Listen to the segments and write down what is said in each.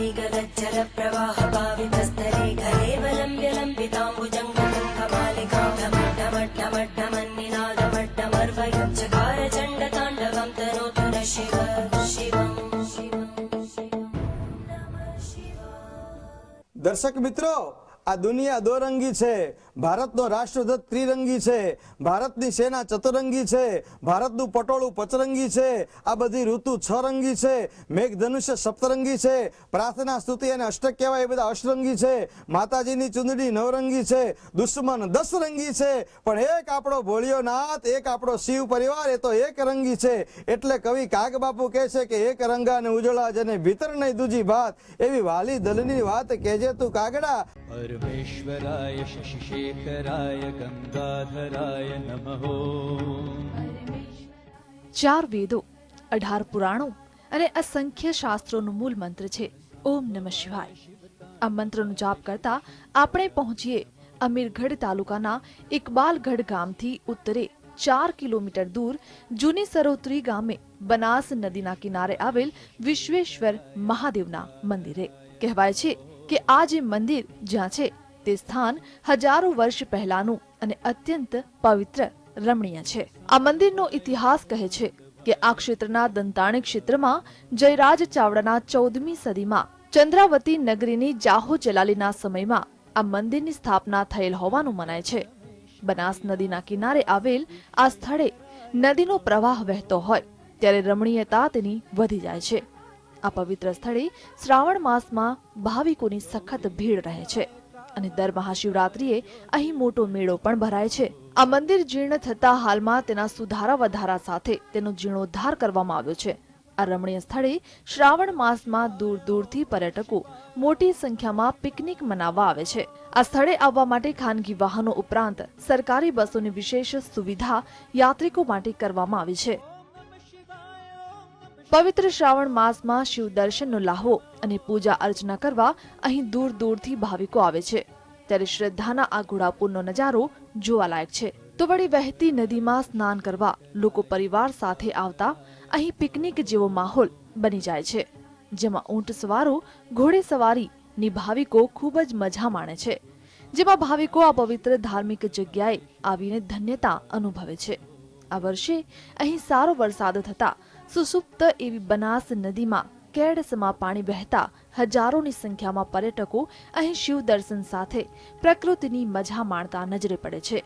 जटाटवीगलज्जलप्रवाहपावितस्तरे घरेवलम्ब्य लम्बिताम्बुजङ्गमालिकां ढमड्ढमड्ढमड्ढमन्निनादमड्ढमर्वयुञ्चकार चण्डताण्डवं तनोतु न शिव शिवम् દર્શક મિત્રો આ દુનિયા દોરંગી છે ભારતનો રાષ્ટ્રધ્વજ ત્રિરંગી છે, ભારતની સેના ચતુરંગી છે, ભારતનું પટોળું પચરંગી છે, આ બધી ઋતુ છ રંગી છે મેઘ ધનુષ્ય સપ્તરંગી છે, પ્રાર્થના, સ્તુતિ અને અષ્ટક કહેવાય એ બધા અષ્ટરંગી છે, માતાજીની ચુંદડી નવરંગી છે, દુશ્મન દસ રંગી છે, પણ એક આપણો ભોળિયો નાથ એક આપણો શિવ પરિવાર એ તો એક રંગી છે. એટલે કવિ કાગ બાપુ કહે છે કે એક રંગા ને ઉજળા જને ભીતર નહીં દૂજી ભાત એવી વાલી દલની વાત કહેજે તું કાગડા. પરમેશ્વરાય શશિ ચાર વેદો, અઢાર પુરાણો અને અસંખ્ય શાસ્ત્રોનું મૂળ મંત્ર છે, ઓમ નમઃ શિવાય. આ મંત્રનો જાપ કરતા આપણે પહોંચીએ અમીરગઢ તાલુકાના ઇકબાલગઢ ગામથી ઉત્તરે ચાર કિલોમીટર દૂર જૂની સરોત્રી ગામે બનાસ નદીના કિનારે આવેલ વિશ્વેશ્વર મહાદેવના મંદિરે. કહેવાય છે કે આ જે મંદિર જ્યાં છે તે સ્થાન હજારો વર્ષ પહેલાનું અને અત્યંત પવિત્ર રમણીય છે. આ મંદિરનો ઇતિહાસ કહે છે કે આ ક્ષેત્રના દંતાણી ક્ષેત્રમાં જયરાજ ચાવડાના ચૌદમી સદીમાં ચંદ્રાવતી નગરીની જાહો જલાલીના સમયમાં આ મંદિરની સ્થાપના થયેલ હોવાનું મનાય છે. બનાસ નદીના કિનારે આવેલ આ સ્થળે નદીનો પ્રવાહ વહેતો હોય ત્યારે રમણીયતા તેની વધી જાય છે. આ પવિત્ર સ્થળે શ્રાવણ માસમાં ભાવિકોની સખત ભીડ રહે છે. અને દર મહાશિવરાત્રિએ અહીં મોટો મેળો પણ ભરાય છે. આ મંદિર જીર્ણ થતા હાલમાં તેના સુધારા વધારા સાથે તેનો જીર્ણોદ્ધાર કરવામાં આવ્યો છે. આ રમણીય સ્થળે શ્રાવણ માસમાં દૂર દૂરથી પર્યટકો મોટી સંખ્યામાં પિકનિક મનાવવા આવે છે. આ સ્થળે આવવા માટે ખાનગી વાહનો ઉપરાંત સરકારી બસોની વિશેષ સુવિધા યાત્રિકો માટે કરવામાં આવી છે. પવિત્ર શ્રાવણ માસમાં શિવ દર્શનનો લાહવો અને પૂજા અર્ચના કરવા અહીં દૂર દૂરથી ભાવિકો આવે છે. ત્યારે શ્રદ્ધાના આ ઘોડાપુરનો નજારો જોવાલાયક છે. તો વળી વહેતી નદીમાં સ્નાન કરવા લોકો પરિવાર સાથે આવતા અહીં પિકનિક જેવો માહોલ બની જાય છે. જેમાં ઊંટ સવારો, ઘોડે સવારી ની ભાવિકો ખૂબ જ મજા માણે છે. જેમાં ભાવિકો આ પવિત્ર ધાર્મિક જગ્યાએ આવીને ધન્યતા અનુભવે છે. આ વર્ષે અહીં સારો વરસાદ થતા સુસુપ્ત એવી બનાસ નદીમાં કેડસમાં પાણી વહેતા હજારોની સંખ્યામાં પર્યટકો અહીં શિવ દર્શન સાથે પ્રકૃતિની મજા માણતા નજરે પડે છે.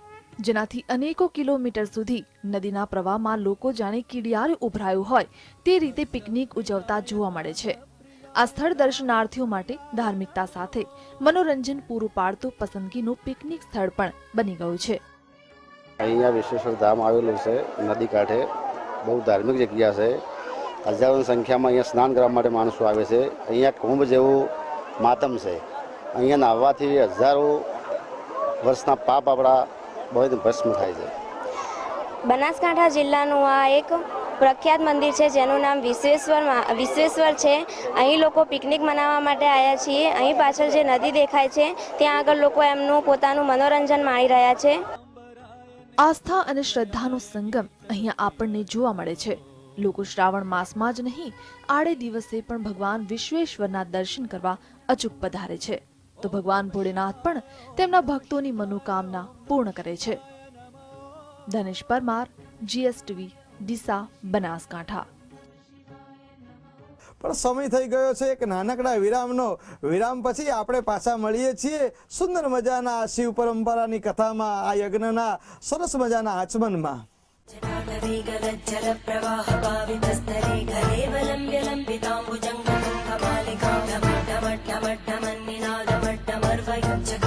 જેનાથી અનેકો કિલોમીટર સુધી નદીના પ્રવાહમાં લોકો જાણે કીડિયારે ઉભરાયું હોય તે રીતે પિકનિક ઉજવતા જોવા મળે છે. આ સ્થળ દર્શનાર્થીઓ માટે ધાર્મિકતા સાથે મનોરંજન પૂરું પાડતું પસંદગીનું પિકનિક સ્થળ પણ બની ગયું છે. અહીંયા વિશ્વેશ્વર ધામ આવેલું છે નદી કાંઠે. બહુ ધાર્મિક જગ્યા છે. હજારોની સંખ્યામાં અહીંયા સ્નાન કરવા માટે માણસો આવે છે. અહીંયા કુંભ જેવું માતમ છે. અહીંયા નાહવાથી હજારો વર્ષના પાપ આપણા બહુ ભસ્મ થાય છે. બનાસકાંઠા જિલ્લાનું આ એક પ્રખ્યાત મંદિર છે જેનું નામ વિશ્વેશ્વર વિશ્વેશ્વર છે. અહીં લોકો પિકનિક મનાવવા માટે આવ્યા છીએ. અહીં પાછળ જે નદી દેખાય છે ત્યાં આગળ લોકો એમનું પોતાનું મનોરંજન માણી રહ્યા છે. આસ્થા અને શ્રદ્ધાનો સંગમ અહીંયા આપણને જોવા મળે છે. લોકો શ્રાવણ માસમાં જ નહીં, આડે દિવસે પણ ભગવાન વિશ્વેશ્વરના દર્શન કરવા અચૂક પધારે છે. તો ભગવાન ભોળેનાથ પણ તેમના ભક્તોની મનોકામના પૂર્ણ કરે છે. ધનેશ પરમાર, જીએસટીવી, ડીસા, બનાસકાંઠા. પણ સમય થઈ ગયો છે એક નાનકડા વિરામનો. વિરામ પછી આપણે પાછા મળીએ છીએ સુંદર મજાના શિવ પરંપરાની કથામાં, આ યજ્ઞના સરસ મજાના આચમનમાં. पाटवेगलज्जल प्रवाह भावितस्तरे गलेवलम्ब्यलम्बिताम्बुजङ्गतुङ्गमालिकां डमड्डमड्डमड्डमन्निनादमड्डमर्वयुञ्च